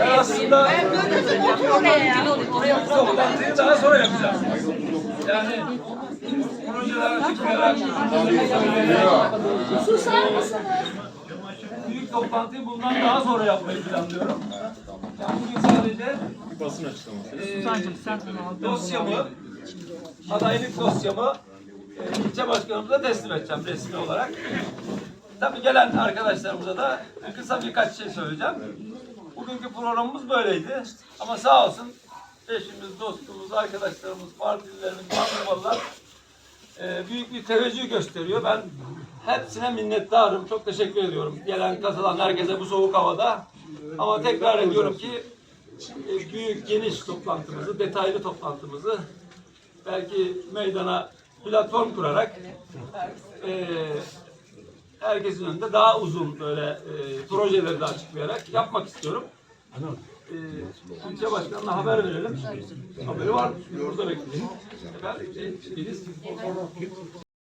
Ben aslında daha sonra yapacağız. Yani büyük toplantıyı bundan daha sonra yapmayı planlıyorum. Yani bugün sadece Basın açıklaması. e, dosyamı, adaylık dosyamı e, ilçe başkanımıza teslim edeceğim resmi olarak. Tabii gelen arkadaşlarımıza da kısa birkaç şey söyleyeceğim. Bugünkü programımız böyleydi. Ama sağ olsun eşimiz, dostumuz, arkadaşlarımız, partililerimiz, bandırmalılar e, büyük bir teveccüh gösteriyor. Ben hepsine minnettarım. Çok teşekkür ediyorum. Gelen, katılan herkese bu soğuk havada. Ama tekrar ediyorum ki e, büyük, geniş toplantımızı, detaylı toplantımızı belki meydana platform kurarak e, herkesin önünde daha uzun böyle e, projeleri de açıklayarak yapmak istiyorum. E, ilçe başkanına haber verelim. Haberi var. Burada bekleyin. Efendim, e, Filiz.